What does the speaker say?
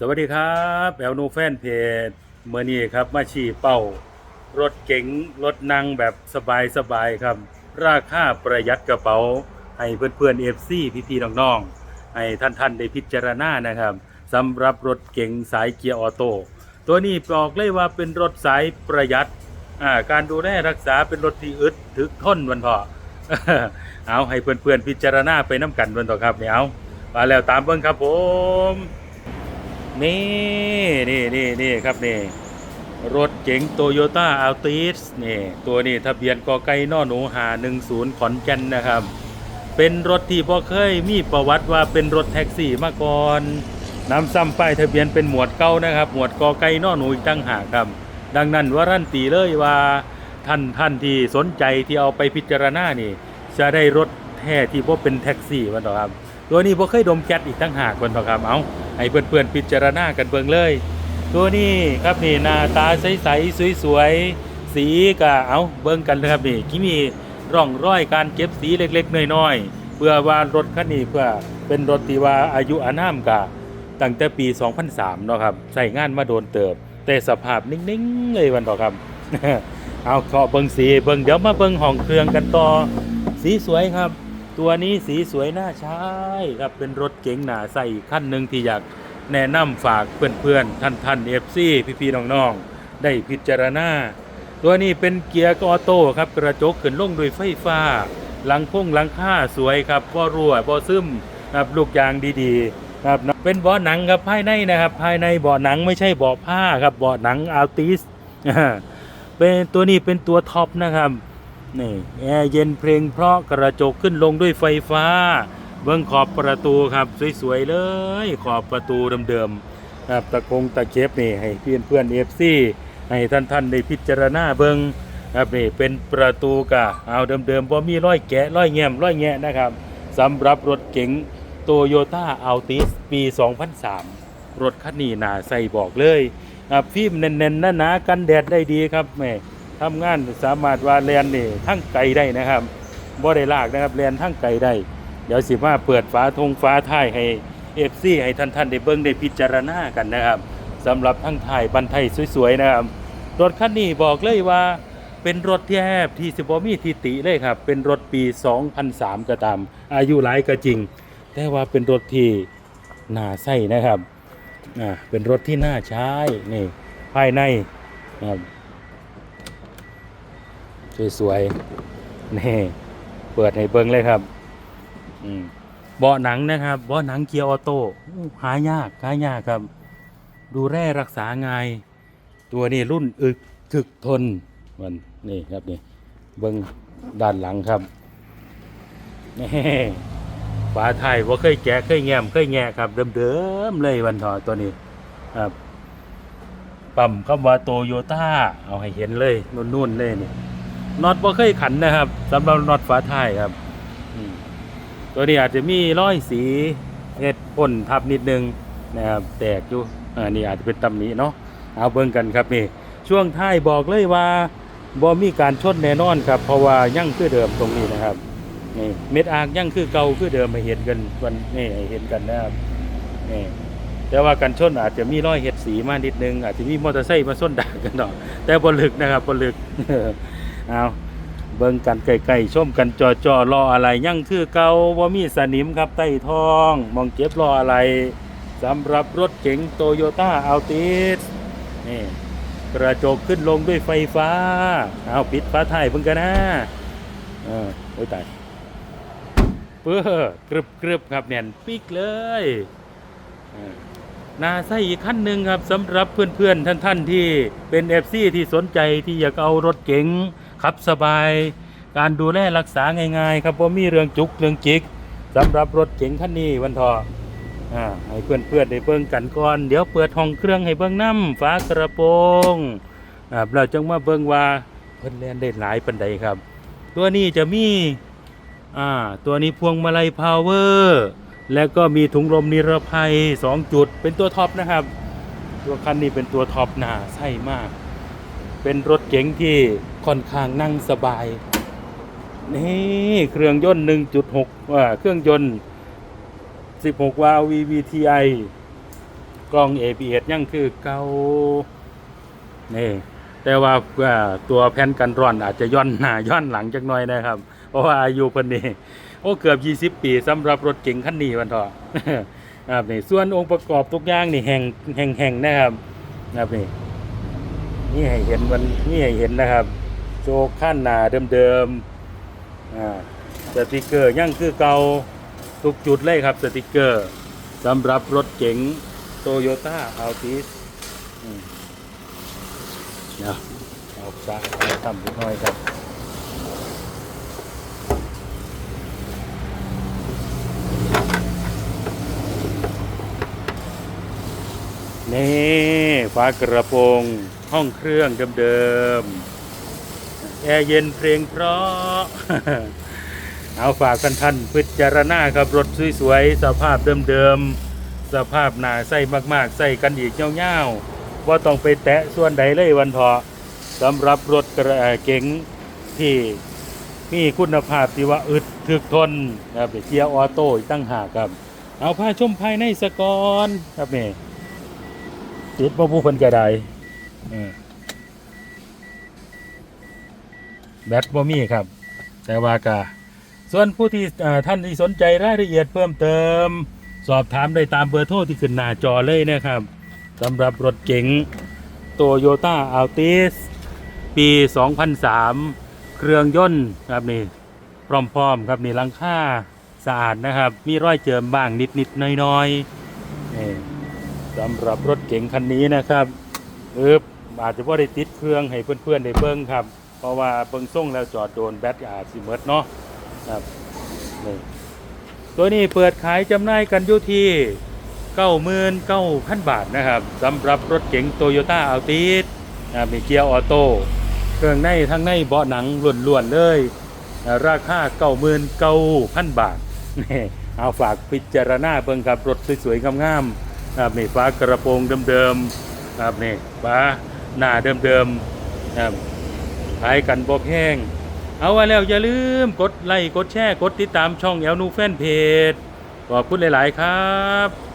สวัสดีครับแอลนูแฟนเพจเมื่อนี้ครับ มาชี้เป้า รถเก๋งรถนั่งแบบสบายๆครับ ราคาประหยัดกระเป๋า ให้เพื่อนๆเอฟซีพี่ๆน้องๆ ให้ท่านๆ ได้พิจารณานะครับสำหรับรถเก๋งสายเกียร์ออโต้ตัวนี้บอกเลยว่าเป็นรถสายประหยัดการดูแลรักษาเป็นรถที่อึดถึกทนวันพอเอาให้เพื่อนๆพิจารณาไปน้ำกันวันต่อครับเนี่ยเอามาแล้วตามเบิ่งครับผม นี่นี่นี่นี่ครับนี่รถเก๋งโตโยต้าอัลติสนี่ตัวนี้ทะเบียนกอไก่นอหนูหา10 ขอนแก่นนะครับ เป็นรถที่พ่เคยมีประวัติว่าเป็นรถแท็กซี่มาก่อนนำซ้ำป้ายทะเบียนเป็นหมวดเก่านะครับ หมวดกอไก่นอหนูอีกตั้งหากครับ ดังนั้นว่ารันตีเลยว่าท่านท่านที่สนใจที่เอาไปพิจารณานี่ จะได้รถแท้ที่พ่เป็นแท็กซี่วันต่อครับ ตัวนี้พ่เคยดมแก๊สอีกตั้งหากวันต่อครับเอา ให้เพื่อนๆพิจารณากันเบิ่งเลย ตัวนี้ครับนี่หน้าตาใสๆสวยๆสีก็เอาเบิ่งกันเลยครับนี่ที่มีร่องรอยการเก็บสีเล็กๆน้อยๆเพื่อว่ารถคันนี้เพื่อเป็นรถที่ว่าอายุอานามกะตั้งแต่ปี 2003เนาะครับใส่งานมาโดนเติบ แต่สภาพนิ่งๆเลยวันต่อครับ เอาขอเบิ่งสีเบิ่งเดี๋ยวมาเบิ่งห้องเครื่องกันต่อสีสวยครับ ตัวนี้สีสวยน่าใช้ครับเป็นรถเก๋งหนาใส่ขั้นหนึ่งที่อยากแนะนำฝากเพื่อนๆ ท่านท่านเอฟซีพี่ๆน้องๆ ได้พิจารณา ตัวนี้เป็นเกียร์ออโต้ครับกระจกขึ้นลงด้วยไฟฟ้า หลังพุ่งหลังค่าสวยครับบ่รั่วบ่ซึมครับลูกยางดีๆครับเป็นเบาะหนังครับภายในนะครับ ภายในเบาะหนังไม่ใช่เบาะผ้าครับเบาะหนังอัลติสเป็นตัวนี้เป็นตัวท็อปนะครับ นี่แอร์เย็นเพลงเพราะกระจกขึ้นลงด้วยไฟฟ้า เบื้องขอบประตูครับ สวยๆเลย ขอบประตูเดิมๆครับตะกงตะเข็บนี่ให้เพื่อนเพื่อนเอฟซีให้ท่านท่านได้พิจารณาเบิ้งครับนี่เป็นประตูกะเอาเดิมๆพอมีร้อยแกะร้อยแง้มร้อยแงะนะครับสำหรับรถเก๋งโตโยต้าอัลติสปี 2003 รถคันนี้หนาใส่บอกเลยครับฟิล์มแน่นๆหนาๆกันแดดได้ดีครับแม่ ทำงานสามารถว่าแลนนี่ทั้งไกลได้นะครับบ่ได้ลากนะครับแลนทั้งไกลได้ เดี๋ยวสิมาเปิดฝาธงฟ้าท้ายให้เอฟซีให้ท่านท่านได้เบิ่งได้พิจารณากันนะครับสำหรับทั้งท้ายบันไทยสวยๆนะครับรถคันนี้บอกเลยว่าเป็นรถที่แทบที่สิบมีทิติเลยครับ เป็นรถปี 2003 ก็ตาม อายุหลายก็จริง แต่ว่าเป็นรถที่น่าใส่นะครับอ่าเป็นรถที่น่าใช้นี่ภายในนะครับ สวยๆนี่เปิดให้เบิ่งเลยครับเบาะหนังนะครับเบาะหนังเกียร์ออโต้หายากหายากครับ ดูแลรักษาง่าย ตัวนี้รุ่นอึกถึกทนมันนี่ครับนี่เบิ้งด้านหลังครับนี่ฝาไทยว่าเคยแกะเคยแง้มเคยแงะครับ เดิมๆเลยวันทอตัวนี้ครับปั๊มคำว่าโตโยต้าเอาให้เห็นเลยนุ่นๆเลยนี่ น็อตว่าเคยขันนะครับสำหรับน็อตฝาท้ายครับอืมตัวนี้อาจจะมีร้อยสีเห็ดพ่นทับนิดนึงนะครับแตกอยู่อ่านี่อาจจะเป็นตำหนี้เนาะเอาเบิ่งกันครับนี่ช่วงท้ายบอกเลยว่าบ่มีการชนแน่นอนครับ เพราะว่ายั่งคือเดิมตรงนี้นะครับนี่เม็ดอากยั่งคือเก่าคือเดิมให้เห็นกันวันนี่ให้เห็นกันนะครับนี่แต่ว่าการชนอาจจะมีร้อยเห็ดสีมานิดนึงอาจจะมีมอเตอร์ไซค์มาส้นด่ากันเนาะแต่บนลึกนะครับบนลึก เอาเบิ่งกันใกล้ๆชมกันจอจอๆรออะไรยั่งคือเก่าว่ามีสนิมครับใต้ท้อง มองเก็บรออะไรสำหรับรถเก๋งโตโยต้าอัลติสนี่กระจกขึ้นลงด้วยไฟฟ้า เอาปิดฟ้าท้ายเพิ่งกันนะเออโอ้ยตายเปื้อกรึบกรึบครับแน่นปิกเลยเออนาใส่อีกขั้นหนึ่งครับสำหรับเพื่อนๆท่านๆที่เป็นเอฟซีที่สนใจที่อยากเอารถเก๋ง ขับสบาย การดูแลรักษาง่ายๆ ครับว่ามีเรื่องจุกเรื่องจิกสำหรับรถเก๋งคันนี้วันทออ่าให้เพื่อนๆได้เบิ่งกันก่อน เดี๋ยวเปิดห้องเครื่องให้เบิ่งน้ำฝากระโปรงอ่าเราจังมาเบิ่งว่าเพิ่นแล่นได้หลายปันใดครับ ตัวนี้จะมีอ่าตัวนี้พวงมาลัยพาวเวอร์แล้วก็มีถุงลมนิรภัย 2 จุด เป็นตัวท็อปนะครับ ตัวคันนี้เป็นตัวท็อปหนาใช่มาก เป็นรถเก๋งที่ ค่อนข้างนั่งสบาย นี่เครื่องยนต์ 1.6ว่าเครื่องยนต์ 16 วาล์ว VVTi กล้อง ABS ยังคือเก่านี่แต่ว่าตัวแผ่นกันร้อนอาจจะย่อนหน้าย่อนหลังจักหน่อยนะครับ เพราะว่าอายุเพิ่นนี่โอ้เกือบ 20 ปีสำหรับรถเก๋งคันนี้วันเถอะครับนี่ส่วนองค์ประกอบทุกอย่างนี่แห่งแห่งแห่งนะครับนะครับนี่นี่ให้เห็นมันนี่ให้เห็นนะครับ โชว์ขั้นหนาเดิมๆอ่าสติกเกอร์ยังคือเก่าทุกจุดเลยครับสติกเกอร์สำหรับรถเก๋งโตโยต้าอัลติสเดี๋ยวเอาซะทำนิดหน่อยครับนี่ฝากระโปรงห้องเครื่องเดิมๆ แอร์เย็นเพลงเพราะ เอาฝากกันท่านพิจารณาครับรถสวยๆสภาพเดิมๆสภาพหนาใส่มากๆใส่กันอีกเงาๆว่าต้องไปแตะส่วนใดเลยวันเถาะสำหรับรถกระเก๋งที่มีคุณภาพที่ว่าอึดถึกทนนะครับเกียร์ออโต้ตั้งหากครับ เอาพาชมภายในสกอนครับนี่ติดบ่ผู้เพิ่นจะได้เออ แบตบ่มีครับ แต่ว่ากะส่วนผู้ที่ท่านที่สนใจรายละเอียดเพิ่มเติม สอบถามได้ตามเบอร์โทรที่ขึ้นหน้าจอเลยนะครับสำหรับรถเก๋งโตโยต้าอัลติสปี 2003 เครื่องยนต์ครับนี่พร้อมๆครับนี่ลังค่าสะอาดนะครับ มีรอยเจิมบ้างนิดๆน้อยๆนี่สำหรับรถเก๋งคันนี้นะครับเอออาจจะว่าได้ติดเครื่องให้เพื่อนๆได้เบิ้งครับ เพราะว่าเบิ้งส่งแล้วจอดโดนแบตอาจสิเมิดเนาะครับนี่ตัวนี้เปิดขายจำหน่ายกันอยู่ที่99,000บาทนะครับสำหรับรถเก๋งโตโยต้าอัลติสมีเกียร์ออโต้เครื่องในทั้งในเบาะหนังล้วนๆเลยอ่าราคา99,000บาทนี่เอาฝากพิจารณาเบิ่งครับรถสวยๆงามๆครับนี่ฟ้ากระโปรงเดิมๆครับนี่ฟ้าหน้าเดิมๆครับ ขายกันบกแห้ง เอาไว้แล้วอย่าลืมกดไลค์กดแชร์กดติดตามช่องแอลนูแฟนเพจขอบคุณหลาย ๆ ครับ